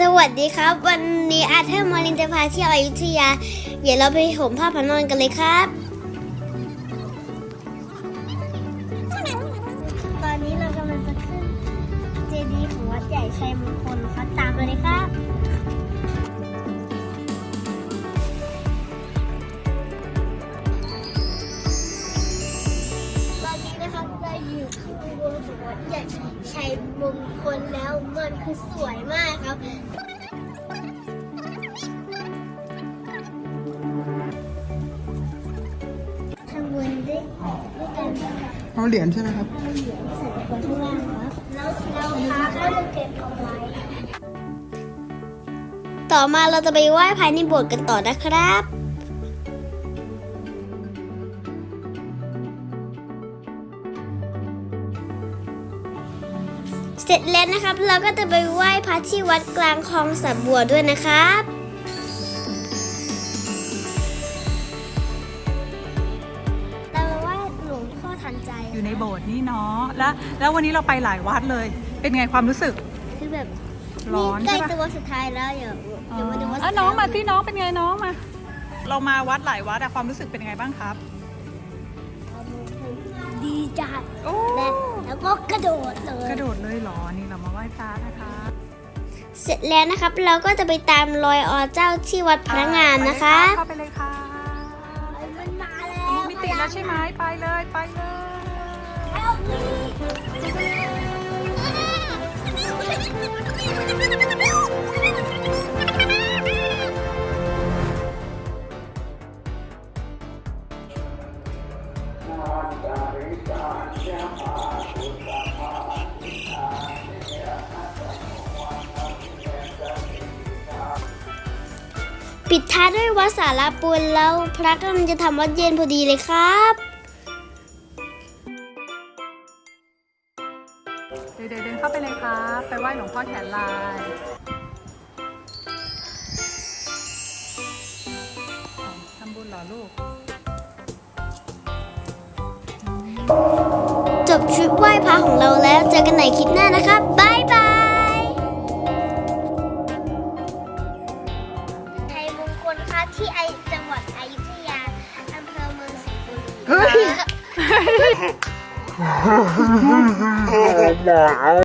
สวัสดีครับ วันนี้อาเธอร์มารินจะพาเที่ยวอยุธยา เดี๋ยวเราไปห่มผ้าพันนอนกันเลยครับ ตอนนี้เรากำลังจะขึ้นเจดีย์ของวัดใหญ่ชัยมงคล เราอยู่ที่อุโบสถวัดใหญ่ชัยมงคลแล้วมันคือสวยมากครับทำบุญด้วยด้วยกันนะคะเอาเหรียญใช่ไหมครับเอาเหรียญใส่ไว้ข้างล่างครับแล้วเราพาก็จะเก็บเอาไว้ ต่อมาเราจะไปไหว้ภายในโบสถ์กันต่อนะครับ เสร็จแล้วนะครับ เราก็จะไปไหว้พระที่วัดกลางคลองสะบัวด้วยนะครับเราไปไหว้หลวงพ่อทันใจอยู่ในโบสถ์นี่เนาะแล้วแล้ววันนี้เราไปหลายวัดเลย เป็นไงความรู้สึก คือแบบร้อนใกล้ใช่ปะตัวสุดท้ายแล้วเดี๋ยวเดี๋ยวมาดูว่าอะน้องมาที่น้องเป็นไงน้องมา เรามาวัดหลายวัดอะความรู้สึกเป็นยังไงบ้างครับ ดีจัดโอ้และแล้วก็กระ โดดเลย กระโดดเลยเหรอ นี่เรามาไหว้พระนะคะ เสร็จแล้วนะครับ เราก็จะไปตามรอยอเจ้าที่วัดพระงามนะคะ เข้าไปเลยค่ะมันมาแล้มุวกมิติแล้วใช่ไหมไปเลยไปเลย ปิดท้ายด้วยวัดสารปูนแล้วพระกำลังจะทำวัดเย็นพอดีเลยครับ เดี๋ยวเดินเข้าไปเลยครับ ไปไหว้หลวงพ่อแขนลายทำบุญเหรอลูก บชุดไหว้พระของเราแล้ว เจอกันใหม่คลิปหน้านะครับบายบายไทยมงคลค่ะที่ไอจังหวัดอยุธยาอำเภอเมืองสิงห์บุรีเฮ้ย Oh my